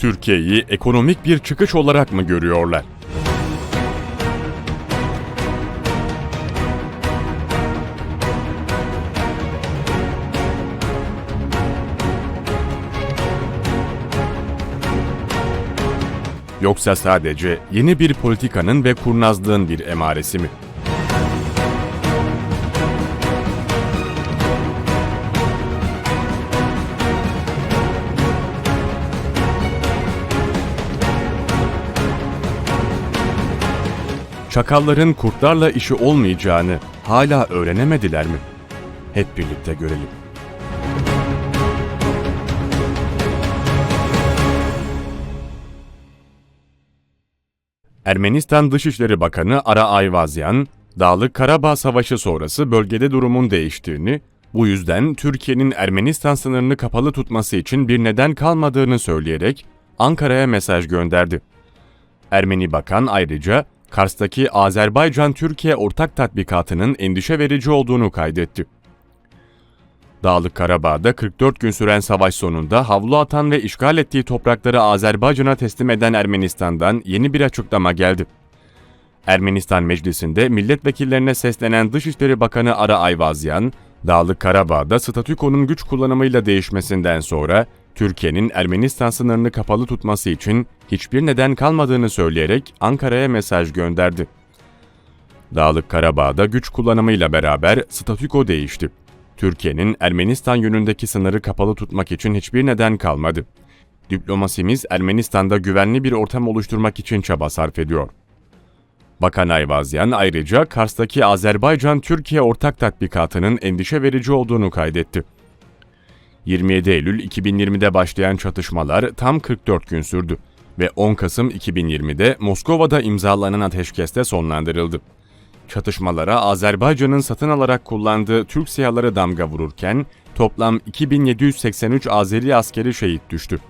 Türkiye'yi ekonomik bir çıkış olarak mı görüyorlar? Yoksa sadece yeni bir politikanın ve kurnazlığın bir emaresi mi? Çakalların kurtlarla işi olmayacağını hala öğrenemediler mi? Hep birlikte görelim. Ermenistan Dışişleri Bakanı Ara Ayvazyan, Dağlık Karabağ Savaşı sonrası bölgede durumun değiştiğini, bu yüzden Türkiye'nin Ermenistan sınırını kapalı tutması için bir neden kalmadığını söyleyerek Ankara'ya mesaj gönderdi. Ermeni bakan ayrıca Kars'taki Azerbaycan-Türkiye ortak tatbikatının endişe verici olduğunu kaydetti. Dağlık Karabağ'da 44 gün süren savaş sonunda havlu atan ve işgal ettiği toprakları Azerbaycan'a teslim eden Ermenistan'dan yeni bir açıklama geldi. Ermenistan Meclisi'nde milletvekillerine seslenen Dışişleri Bakanı Ara Ayvazyan, Dağlık Karabağ'da statükonun güç kullanımıyla değişmesinden sonra Türkiye'nin Ermenistan sınırını kapalı tutması için hiçbir neden kalmadığını söyleyerek Ankara'ya mesaj gönderdi. Dağlık Karabağ'da güç kullanımıyla beraber statüko değişti. Türkiye'nin Ermenistan yönündeki sınırı kapalı tutmak için hiçbir neden kalmadı. Diplomasimiz Ermenistan'da güvenli bir ortam oluşturmak için çaba sarf ediyor. Bakan Ayvazyan ayrıca Kars'taki Azerbaycan-Türkiye ortak tatbikatının endişe verici olduğunu kaydetti. 27 Eylül 2020'de başlayan çatışmalar tam 44 gün sürdü ve 10 Kasım 2020'de Moskova'da imzalanan ateşkeste sonlandırıldı. Çatışmalara Azerbaycan'ın satın alarak kullandığı Türk SİHA'ları damga vururken toplam 2783 Azeri askeri şehit düştü.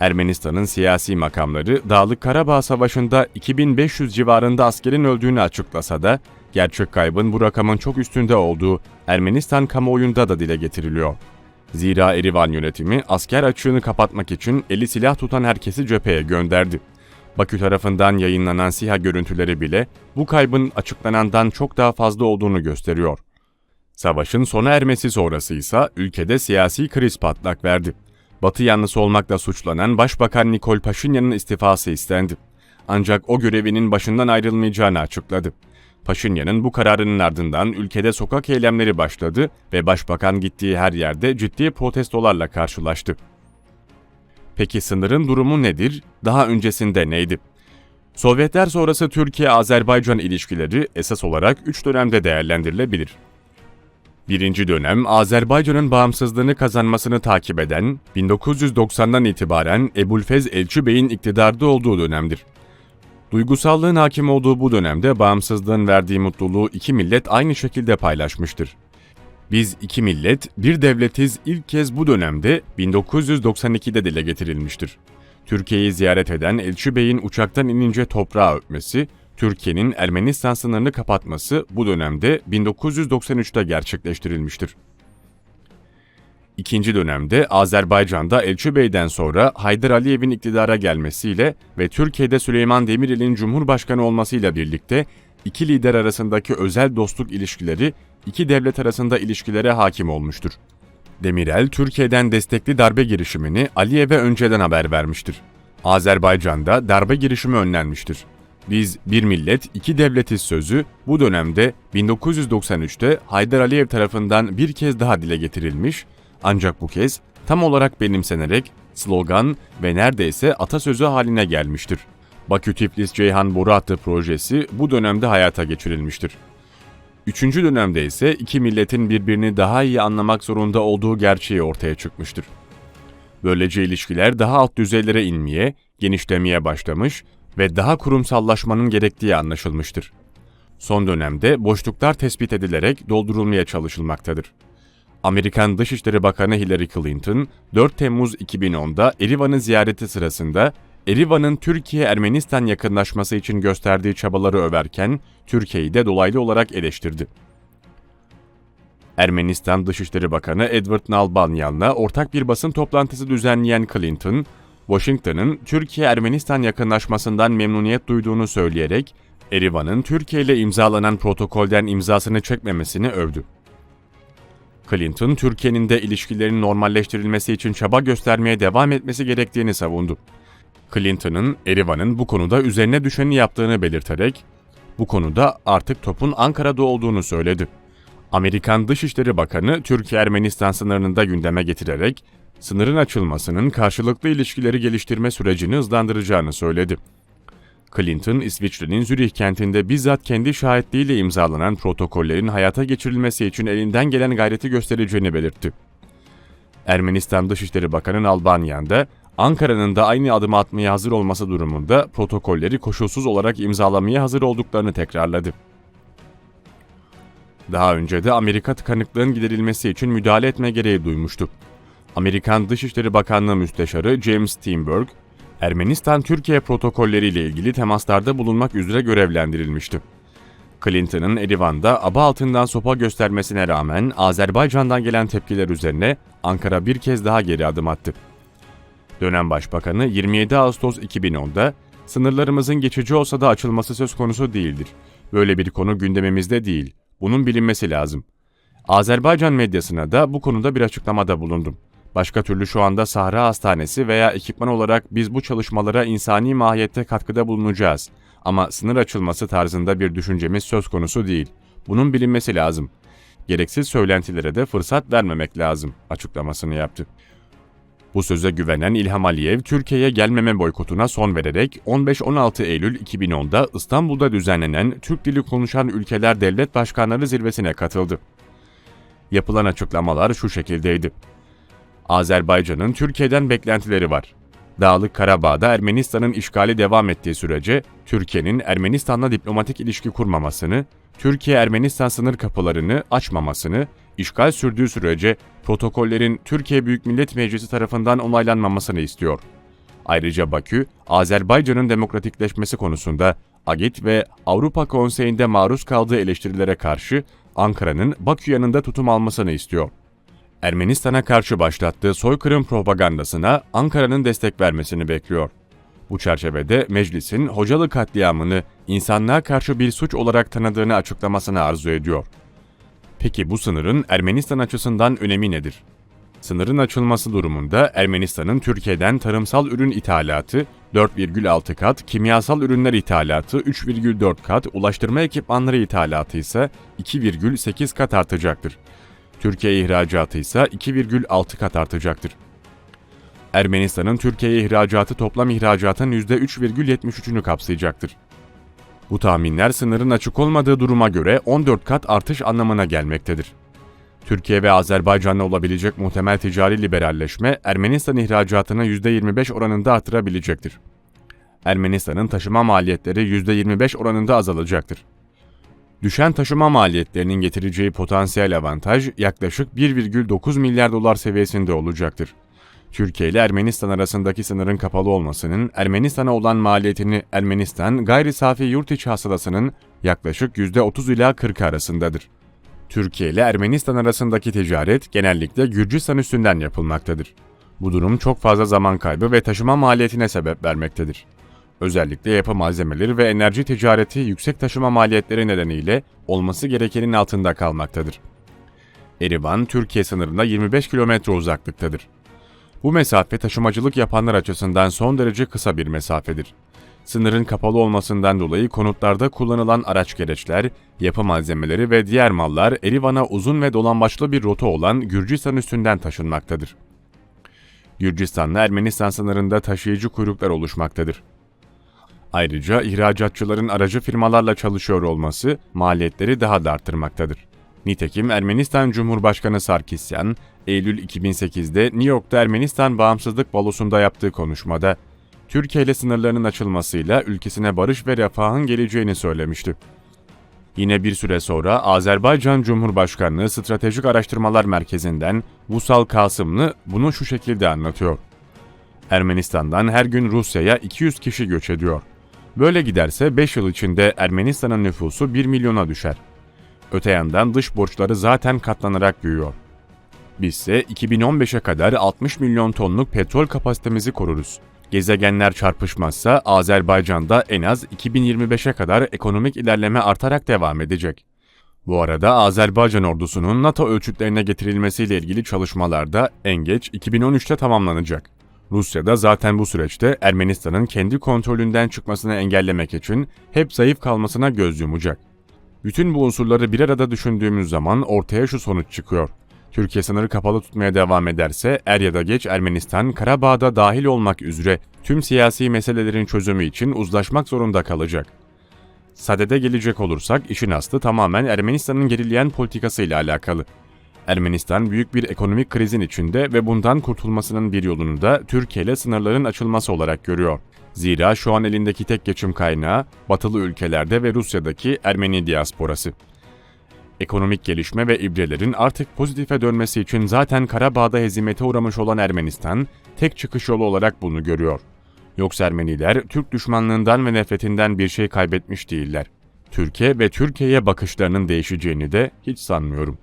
Ermenistan'ın siyasi makamları Dağlık Karabağ Savaşı'nda 2500 civarında askerin öldüğünü açıklasa da gerçek kaybın bu rakamın çok üstünde olduğu Ermenistan kamuoyunda da dile getiriliyor. Zira Erivan yönetimi asker açığını kapatmak için eli silah tutan herkesi cepheye gönderdi. Bakü tarafından yayınlanan SİHA görüntüleri bile bu kaybın açıklanandan çok daha fazla olduğunu gösteriyor. Savaşın sona ermesi sonrası ise ülkede siyasi kriz patlak verdi. Batı yanlısı olmakla suçlanan Başbakan Nikol Paşinyan'ın istifası istendi. Ancak o görevinin başından ayrılmayacağını açıkladı. Paşinyan'ın bu kararının ardından ülkede sokak eylemleri başladı ve başbakan gittiği her yerde ciddi protestolarla karşılaştı. Peki sınırın durumu nedir? Daha öncesinde neydi? Sovyetler sonrası Türkiye-Azerbaycan ilişkileri esas olarak üç dönemde değerlendirilebilir. Birinci dönem Azerbaycan'ın bağımsızlığını kazanmasını takip eden 1990'dan itibaren Ebulfez Elçi Bey'in iktidarda olduğu dönemdir. Duygusallığın hakim olduğu bu dönemde bağımsızlığın verdiği mutluluğu iki millet aynı şekilde paylaşmıştır. Biz iki millet, bir devletiz ilk kez bu dönemde 1992'de dile getirilmiştir. Türkiye'yi ziyaret eden Elçi Bey'in uçaktan inince toprağı öpmesi, Türkiye'nin Ermenistan sınırını kapatması bu dönemde 1993'te gerçekleştirilmiştir. İkinci dönemde Azerbaycan'da Elçi Bey'den sonra Haydar Aliyev'in iktidara gelmesiyle ve Türkiye'de Süleyman Demirel'in Cumhurbaşkanı olmasıyla birlikte iki lider arasındaki özel dostluk ilişkileri iki devlet arasında ilişkilere hakim olmuştur. Demirel, Türkiye'den destekli darbe girişimini Aliyev'e önceden haber vermiştir. Azerbaycan'da darbe girişimi önlenmiştir. Biz bir millet, iki devletiz sözü bu dönemde 1993'te Haydar Aliyev tarafından bir kez daha dile getirilmiş ancak bu kez tam olarak benimsenerek slogan ve neredeyse atasözü haline gelmiştir. Bakü Tiflis Ceyhan Boru Hattı projesi bu dönemde hayata geçirilmiştir. Üçüncü dönemde ise iki milletin birbirini daha iyi anlamak zorunda olduğu gerçeği ortaya çıkmıştır. Böylece ilişkiler daha alt düzeylere inmeye, genişlemeye başlamış ve daha kurumsallaşmanın gerektiği anlaşılmıştır. Son dönemde boşluklar tespit edilerek doldurulmaya çalışılmaktadır. Amerikan Dışişleri Bakanı Hillary Clinton, 4 Temmuz 2010'da Erivan'ı ziyareti sırasında Erivan'ın Türkiye-Ermenistan yakınlaşması için gösterdiği çabaları överken Türkiye'yi de dolaylı olarak eleştirdi. Ermenistan Dışişleri Bakanı Edward Nalbanyan'la ortak bir basın toplantısı düzenleyen Clinton, Washington'ın Türkiye-Ermenistan yakınlaşmasından memnuniyet duyduğunu söyleyerek Erivan'ın Türkiye ile imzalanan protokolden imzasını çekmemesini övdü. Clinton, Türkiye'nin de ilişkilerin normalleştirilmesi için çaba göstermeye devam etmesi gerektiğini savundu. Clinton'ın Erivan'ın bu konuda üzerine düşeni yaptığını belirterek, bu konuda artık topun Ankara'da olduğunu söyledi. Amerikan Dışişleri Bakanı Türkiye-Ermenistan sınırında gündeme getirerek, sınırın açılmasının karşılıklı ilişkileri geliştirme sürecini hızlandıracağını söyledi. Clinton, İsviçre'nin Zürih kentinde bizzat kendi şahitliğiyle imzalanan protokollerin hayata geçirilmesi için elinden gelen gayreti göstereceğini belirtti. Ermenistan Dışişleri Bakanı Albanyan da Ankara'nın da aynı adımı atmaya hazır olması durumunda protokolleri koşulsuz olarak imzalamaya hazır olduklarını tekrarladı. Daha önce de Amerika tıkanıklığın giderilmesi için müdahale etme gereği duymuştu. Amerikan Dışişleri Bakanlığı Müsteşarı James Steinberg, Ermenistan-Türkiye protokolleriyle ilgili temaslarda bulunmak üzere görevlendirilmişti. Clinton'ın Erivan'da aba altından sopa göstermesine rağmen Azerbaycan'dan gelen tepkiler üzerine Ankara bir kez daha geri adım attı. Dönem Başbakanı 27 Ağustos 2010'da sınırlarımızın geçici olsa da açılması söz konusu değildir. Böyle bir konu gündemimizde değil. Bunun bilinmesi lazım. Azerbaycan medyasına da bu konuda bir açıklamada bulundum. Başka türlü şu anda Sahra Hastanesi veya ekipman olarak biz bu çalışmalara insani mahiyette katkıda bulunacağız. Ama sınır açılması tarzında bir düşüncemiz söz konusu değil. Bunun bilinmesi lazım. Gereksiz söylentilere de fırsat vermemek lazım açıklamasını yaptı. Bu söze güvenen İlham Aliyev, Türkiye'ye gelmeme boykotuna son vererek 15-16 Eylül 2010'da İstanbul'da düzenlenen Türk dili konuşan ülkeler devlet başkanları zirvesine katıldı. Yapılan açıklamalar şu şekildeydi. Azerbaycan'ın Türkiye'den beklentileri var. Dağlık Karabağ'da Ermenistan'ın işgali devam ettiği sürece Türkiye'nin Ermenistan'la diplomatik ilişki kurmamasını, Türkiye-Ermenistan sınır kapılarını açmamasını, işgal sürdüğü sürece protokollerin Türkiye Büyük Millet Meclisi tarafından onaylanmamasını istiyor. Ayrıca Bakü, Azerbaycan'ın demokratikleşmesi konusunda AGİT ve Avrupa Konseyi'nde maruz kaldığı eleştirilere karşı Ankara'nın Bakü yanında tutum almasını istiyor. Ermenistan'a karşı başlattığı soykırım propagandasına Ankara'nın destek vermesini bekliyor. Bu çerçevede meclisin Hocalı katliamını insanlığa karşı bir suç olarak tanıdığını açıklamasını arzu ediyor. Peki bu sınırın Ermenistan açısından önemi nedir? Sınırın açılması durumunda Ermenistan'ın Türkiye'den tarımsal ürün ithalatı 4,6 kat, kimyasal ürünler ithalatı 3,4 kat, ulaştırma ekipmanları ithalatı ise 2,8 kat artacaktır. Türkiye ihracatı ise 2,6 kat artacaktır. Ermenistan'ın Türkiye'ye ihracatı toplam ihracatın %3,73'ünü kapsayacaktır. Bu tahminler sınırın açık olmadığı duruma göre 14 kat artış anlamına gelmektedir. Türkiye ve Azerbaycan'la olabilecek muhtemel ticari liberalleşme Ermenistan ihracatını %25 oranında artırabilecektir. Ermenistan'ın taşıma maliyetleri %25 oranında azalacaktır. Düşen taşıma maliyetlerinin getireceği potansiyel avantaj yaklaşık 1,9 milyar dolar seviyesinde olacaktır. Türkiye ile Ermenistan arasındaki sınırın kapalı olmasının Ermenistan'a olan maliyetini Ermenistan gayri safi yurt içi hasılasının yaklaşık %30 ila 40 arasındadır. Türkiye ile Ermenistan arasındaki ticaret genellikle Gürcistan üstünden yapılmaktadır. Bu durum çok fazla zaman kaybı ve taşıma maliyetine sebep vermektedir. Özellikle yapı malzemeleri ve enerji ticareti yüksek taşıma maliyetleri nedeniyle olması gerekenin altında kalmaktadır. Erivan, Türkiye sınırında 25 kilometre uzaklıktadır. Bu mesafe taşımacılık yapanlar açısından son derece kısa bir mesafedir. Sınırın kapalı olmasından dolayı konutlarda kullanılan araç gereçler, yapı malzemeleri ve diğer mallar Erivan'a uzun ve dolambaçlı bir rota olan Gürcistan üstünden taşınmaktadır. Gürcistan'la Ermenistan sınırında taşıyıcı kuyruklar oluşmaktadır. Ayrıca ihracatçıların aracı firmalarla çalışıyor olması maliyetleri daha da arttırmaktadır. Nitekim Ermenistan Cumhurbaşkanı Sarkisyan, Eylül 2008'de New York'ta Ermenistan Bağımsızlık Balosu'nda yaptığı konuşmada, Türkiye ile sınırlarının açılmasıyla ülkesine barış ve refahın geleceğini söylemişti. Yine bir süre sonra Azerbaycan Cumhurbaşkanlığı Stratejik Araştırmalar Merkezi'nden Vusal Kasımlı bunu şu şekilde anlatıyor. Ermenistan'dan her gün Rusya'ya 200 kişi göç ediyor. Böyle giderse 5 yıl içinde Ermenistan'ın nüfusu 1 milyona düşer. Öte yandan dış borçları zaten katlanarak büyüyor. Bizse 2015'e kadar 60 milyon tonluk petrol kapasitemizi koruruz. Gezegenler çarpışmazsa Azerbaycan'da en az 2025'e kadar ekonomik ilerleme artarak devam edecek. Bu arada Azerbaycan ordusunun NATO ölçütlerine getirilmesiyle ilgili çalışmalar da en geç 2013'te tamamlanacak. Rusya da zaten bu süreçte Ermenistan'ın kendi kontrolünden çıkmasını engellemek için hep zayıf kalmasına göz yumacak. Bütün bu unsurları bir arada düşündüğümüz zaman ortaya şu sonuç çıkıyor. Türkiye sınırı kapalı tutmaya devam ederse er ya da geç Ermenistan, Karabağ'da dahil olmak üzere tüm siyasi meselelerin çözümü için uzlaşmak zorunda kalacak. Sadede gelecek olursak işin aslı tamamen Ermenistan'ın gerileyen politikasıyla alakalı. Ermenistan büyük bir ekonomik krizin içinde ve bundan kurtulmasının bir yolunu da Türkiye ile sınırların açılması olarak görüyor. Zira şu an elindeki tek geçim kaynağı batılı ülkelerde ve Rusya'daki Ermeni diasporası. Ekonomik gelişme ve ibrelerin artık pozitife dönmesi için zaten Karabağ'da hezimete uğramış olan Ermenistan, tek çıkış yolu olarak bunu görüyor. Yoksa Ermeniler Türk düşmanlığından ve nefretinden bir şey kaybetmiş değiller. Türkiye ve Türkiye'ye bakışlarının değişeceğini de hiç sanmıyorum.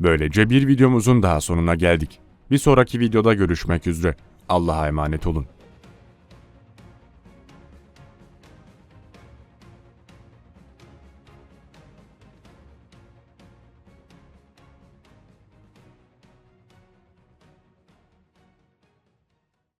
Böylece bir videomuzun daha sonuna geldik. Bir sonraki videoda görüşmek üzere. Allah'a emanet olun.